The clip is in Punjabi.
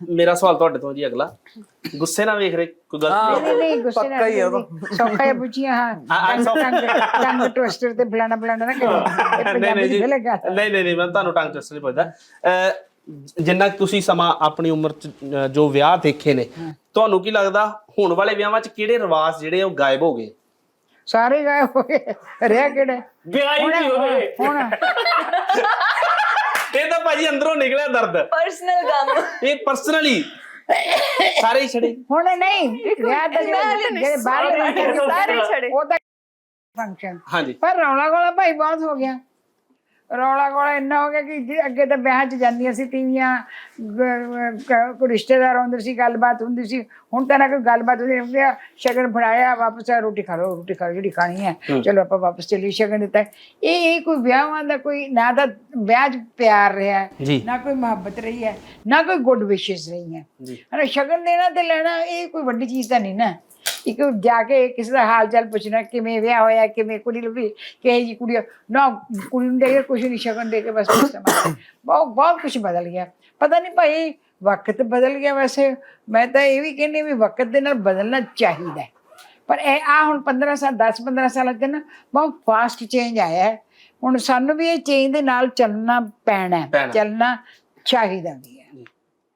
ਮੇਰਾ ਸਵਾਲ ਤੁਹਾਡੇ ਤੋਂ ਜੀ ਅਗਲਾ। ਗੁੱਸੇ ਨਾਲ ਵੇਖ ਰਹੇ ਕੋਈ ਗੱਲ ਨਹੀਂ ਨਹੀਂ, ਨਹੀਂ ਗੁੱਸੇ ਪੱਕਾ ਹੀ ਆ ਨਾਲ ਸੌਖਾ ਹੈ ਪੁੱਛੀਆਂ ਹਾਂ। ਟੰਗ ਟੰਗ ਟਵਿਸਟਰ ਤੇ ਫਲਾਣਾ ਫਲਾਣਾ ਨਾ ਕਰੋ ਨਹੀਂ ਨਹੀਂ ਗਲਤ। ਨਹੀਂ ਨਹੀਂ ਨਹੀਂ ਮੈਂ ਤੁਹਾਨੂੰ ਟੰਗ ਟੈਸਟ ਨਹੀਂ ਪੁੱਛਦਾ। ਜਿੰਨਾ ਤੁਸੀਂ ਸਮਾਂ ਆਪਣੀ ਉਮਰ ਚ ਜੋ ਵਿਆਹ ਦੇਖੇ ਨੇ ਤੁਹਾਨੂੰ ਕੀ ਲੱਗਦਾ ਹੁਣ ਵਾਲੇ ਵਿਆਹਾਂ 'ਚ ਕਿਹੜੇ ਰਿਵਾਜ ਜਿਹੜੇ ਉਹ ਗਾਇਬ ਹੋ ਗਏ? ਸਾਰੇ ਗਾਇਬ ਹੋ ਗਏ। ਰਹਿ ਕਿਹੜੇ? ਵਿਆਹ ਹੀ ਨਹੀਂ ਹੋਏ ਹੁਣ ਅੰਦਰੋਂ ਨਿਕਲਿਆ ਦਰਦ। ਪਰਸਨਲ ਕੰਮ। ਇਹ ਪਰਸਨਲੀ ਸਾਰੇ ਹੀ ਛੜੇ। ਹੁਣ ਨਹੀਂ ਵਿਆਹ ਤਾਂ ਜਿਹੜੇ ਬਾਹਰ ਸਾਰੇ ਛੜੇ। ਉਹ ਤਾਂ ਫੰਕਸ਼ਨ ਹਾਂਜੀ। ਪਰ ਰੌਲਾ ਗੋਲਾ ਭਾਈ ਬਹੁਤ ਹੋ ਗਿਆ। ਰੌਲਾ ਗੋਲਾ ਇੰਨਾ ਹੋ ਗਿਆ ਕਿ ਜੇ ਅੱਗੇ ਤਾਂ ਵਿਆਹ 'ਚ ਜਾਂਦੀਆਂ ਸੀ ਤੀਵੀਆਂ ਗ- ਗ- ਕੋਈ ਰਿਸ਼ਤੇਦਾਰ ਆਉਂਦੇ ਸੀ ਗੱਲਬਾਤ ਹੁੰਦੀ ਸੀ। ਹੁਣ ਤਾਂ ਨਾ ਕੋਈ ਗੱਲਬਾਤ ਹੁੰਦੀ ਹੁੰਦੀ ਆ ਸ਼ਗਨ ਫੜਾਇਆ ਵਾਪਸ ਆ ਰੋਟੀ ਖਾ ਲਓ ਰੋਟੀ ਖਾ ਲਓ ਜਿਹੜੀ ਖਾਣੀ ਹੈ ਚਲੋ ਆਪਾਂ ਵਾਪਸ ਚਲੀ ਸ਼ਗਨ ਦਿੱਤਾ। ਇਹ ਇਹ ਕੋਈ ਵਿਆਹਾਂ ਦਾ ਕੋਈ ਨਾ ਤਾਂ ਵਿਆਹ 'ਚ ਪਿਆਰ ਰਿਹਾ ਹੈ, ਜੀ। ਨਾ ਕੋਈ ਮੁਹੱਬਤ ਰਹੀ ਹੈ ਨਾ ਕੋਈ ਗੁੱਡ ਵਿਸ਼ੇਸ ਰਹੀ ਹੈ ਜੀ। ਹਨਾ ਸ਼ਗਨ ਦੇਣਾ ਤੇ ਲੈਣਾ ਇਹ ਕੋਈ ਵੱਡੀ ਚੀਜ਼ ਤਾਂ ਨਹੀਂ ਨਾ। ਇੱਕ ਜਾ ਕੇ ਕਿਸੇ ਦਾ ਹਾਲ ਚਾਲ ਪੁੱਛਣਾ ਕਿਵੇਂ ਵਿਆਹ ਹੋਇਆ ਕਿਵੇਂ ਕੁੜੀ ਲੱਭੀ ਕਿਹੇ ਜੀ ਕੁੜੀ। ਨਾ ਕੁੜੀ ਨੂੰ ਦੇ ਕੇ ਕੁਝ ਨਹੀਂ ਸ਼ਗਨ ਦੇ ਕੇ ਬਸ ਕੁਛ ਸਮਾਂ ਬਹੁਤ ਬਹੁਤ ਕੁਝ ਬਦਲ ਗਿਆ ਪਤਾ ਨਹੀਂ ਭਾਈ ਵਕਤ ਬਦਲ ਗਿਆ ਵੈਸੇ ਮੈਂ ਤਾਂ ਇਹ ਵੀ ਕਹਿੰਦੀ ਵੀ ਵਕਤ ਦੇ ਨਾਲ ਬਦਲਣਾ ਚਾਹੀਦਾ। ਪਰ ਇਹ ਆ ਹੁਣ 15 ਸਾਲ 10 15 ਸਾਲਾਂ ਚ ਨਾ ਬਹੁਤ ਫਾਸਟ ਚੇਂਜ ਆਇਆ ਹੈ ਹੁਣ ਸਾਨੂੰ ਵੀ ਇਹ ਚੇਂਜ ਦੇ ਨਾਲ ਚੱਲਣਾ ਪੈਣਾ। ਚੱਲਣਾ ਚਾਹੀਦਾ ਵੀ